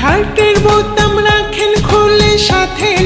শার্টের বোতাম রাখেন খুলে সাথে।